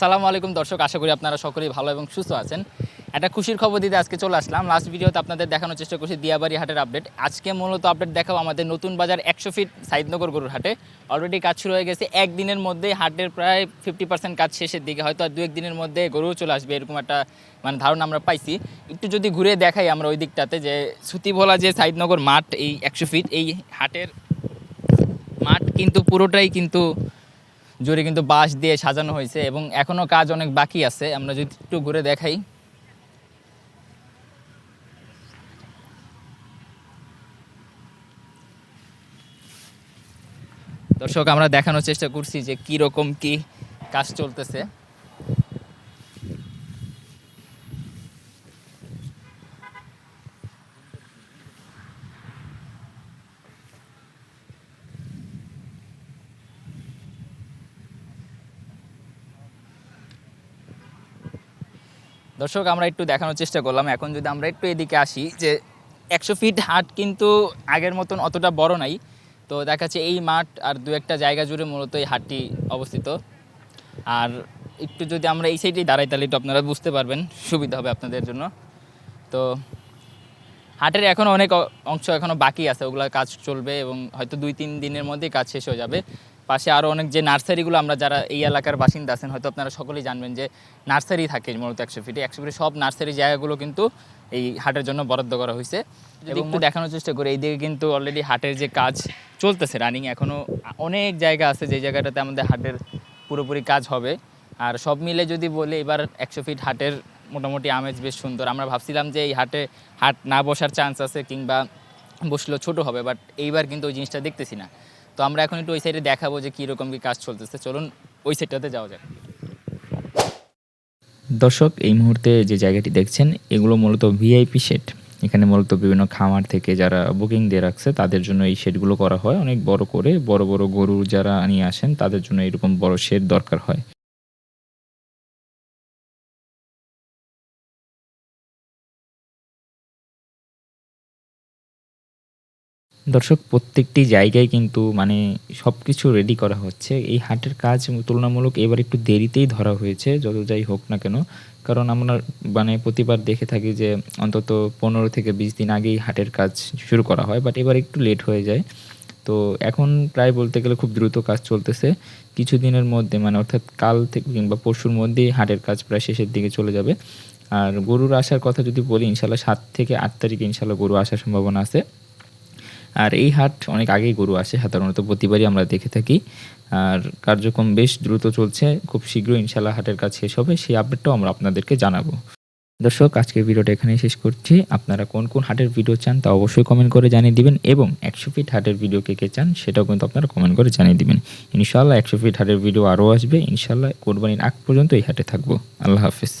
সালামু আলাইকুম দর্শক, আশা করি আপনারা সকলেই ভালো এবং সুস্থ আছেন। একটা খুশির খবর দিতে আজকে চলে আসলাম। লাস্ট ভিডিওতে আপনাদের দেখানোর চেষ্টা করছি দিয়াবাড়ি হাটের আপডেট আজকে মূলত আপডেট দেখাবো আমাদের নতুন বাজার একশো ফিট সাইদনগর গরুর হাটে। অলরেডি কাজ শুরু হয়ে গেছে। একদিনের মধ্যে হাটের প্রায় ফিফটি পার্সেন্ট কাজ শেষের দিকে। হয়তো আর দু একদিনের মধ্যে গরুও চলে আসবে, এরকম একটা মানে ধারণা আমরা পাইছি। একটু যদি ঘুরে দেখাই আমরা ওই দিকটাতে যে সুতি সুতিভোলা যে সাইদনগর মাঠ, এই একশো ফিট এই হাটের মাঠ কিন্তু পুরোটাই কিন্তু জুড়ে কিন্তু বাঁশ দিয়ে সাজানো হয়েছে এবং এখনও কাজ অনেক বাকি আছে। আমরা যদি একটু ঘুরে দেখাই। দর্শক, আমরা দেখানোর চেষ্টা করছি যে কি রকম কি কাজ চলতেছে। দর্শক, আমরা একটু দেখানোর চেষ্টা করলাম। এখন যদি আমরা একটু এদিকে আসি, যে একশো ফিট হাট কিন্তু আগের মতন অতটা বড় নাই। তো দেখা যাচ্ছে এই মাঠ আর দু একটা জায়গা জুড়ে মূলত এই হাটটি অবস্থিত। আর একটু যদি আমরা এই সাইডেই দাঁড়াই, তাহলে একটু আপনারা বুঝতে পারবেন, সুবিধা হবে আপনাদের জন্য। তো হাটের এখনও অনেক অংশ এখনও বাকি আছে ওগুলো কাজ চলবে এবং হয়তো দুই, তিন দিনের মধ্যেই কাজ শেষ হয়ে যাবে। পাশে আরও অনেক যে নার্সারিগুলো আমরা যারা এই এলাকার বাসিন্দা আছেন হয়তো আপনারা সকলেই জানবেন যে নার্সারি থাকে মূলত একশো ফিটে একশো ফিটে সব নার্সারি জায়গাগুলো কিন্তু এই হাটের জন্য বরাদ্দ করা হয়েছে। যদি একটু দেখানোর চেষ্টা করি এইদিকে কিন্তু অলরেডি হাটের যে কাজ চলতেছে রানিং এখনও অনেক জায়গা আছে যে জায়গাটাতে আমাদের হাটের পুরোপুরি কাজ হবে। আর সব মিলে যদি বলি এবার একশো ফিট হাটের মোটামুটি আমেজ বেশ সুন্দর। আমরা ভাবছিলাম যে এই হাটে হাট না বসার চান্স আছে কিংবা বসলেও ছোট হবে বাট এইবার কিন্তু ওই জিনিসটা দেখতেছি না। তো আমরা এখন একটু ওই সাইডে দেখাবো যে কীরকম কি কাজ চলতেছে। চলুন ওই সাইডটাতে যাওয়া যাক। দর্শক, এই মুহূর্তে যে জায়গাটি দেখছেন, এগুলো মূলত ভিআইপি শেড এখানে মূলত বিভিন্ন খামার থেকে যারা বুকিং দিয়ে রাখছে, তাদের জন্য এই শেডগুলো করা হয়। অনেক বড় করে বড় বড় গরু যারা নিয়ে আসেন, তাদের জন্য এরকম বড় শেড দরকার হয়। দর্শক, প্রত্যেকটি জায়গায় কিন্তু মানে সব কিছু রেডি করা হচ্ছে। এই হাটের কাজ তুলনামূলক এবার একটু দেরিতেই ধরা হয়েছে, যত যাই হোক না কেন। কারণ আমরা মানে প্রতিবার দেখে থাকি যে অন্তত পনেরো থেকে বিশ দিন আগেই হাটের কাজ শুরু করা হয় বাট এবার একটু লেট হয়ে যায়। তো এখন প্রায় বলতে গেলে খুব দ্রুত কাজ চলতেছে। কিছু দিনের মধ্যে মানে অর্থাৎ কাল থেকে কিংবা পরশুর মধ্যেই হাটের কাজ প্রায় শেষের দিকে চলে যাবে। আর গরুর আসার কথা যদি বলি ইনশাল্লাহ সাত থেকে আট তারিখে ইনশাল্লাহ গরু আসার সম্ভাবনা আছে। আর এই হাট অনেক আগেই গরু আসে, সাধারণত প্রতিবারই আমরা দেখে থাকি। আর কার্যক্রম বেশ দ্রুত চলছে, খুব শীঘ্রই ইনশাল্লাহ হাটের কাজ শেষ হবে, সেই আপডেটটাও আমরা আপনাদেরকে জানাব। দর্শক, আজকের ভিডিওটা এখানেই শেষ করছি। আপনারা কোন কোন হাটের ভিডিও চান তা অবশ্যই কমেন্ট করে জানিয়ে দিবেন এবং একশো ফিট হাটের ভিডিও কে কে চান সেটাও কিন্তু আপনারা কমেন্ট করে জানিয়ে দিবেন। ইনশাল্লাহ একশো ফিট হাটের ভিডিও আরও আসবে। ইনশাল্লাহ কোরবানির আগ পর্যন্ত এই হাটে থাকব। আল্লাহ হাফিজ।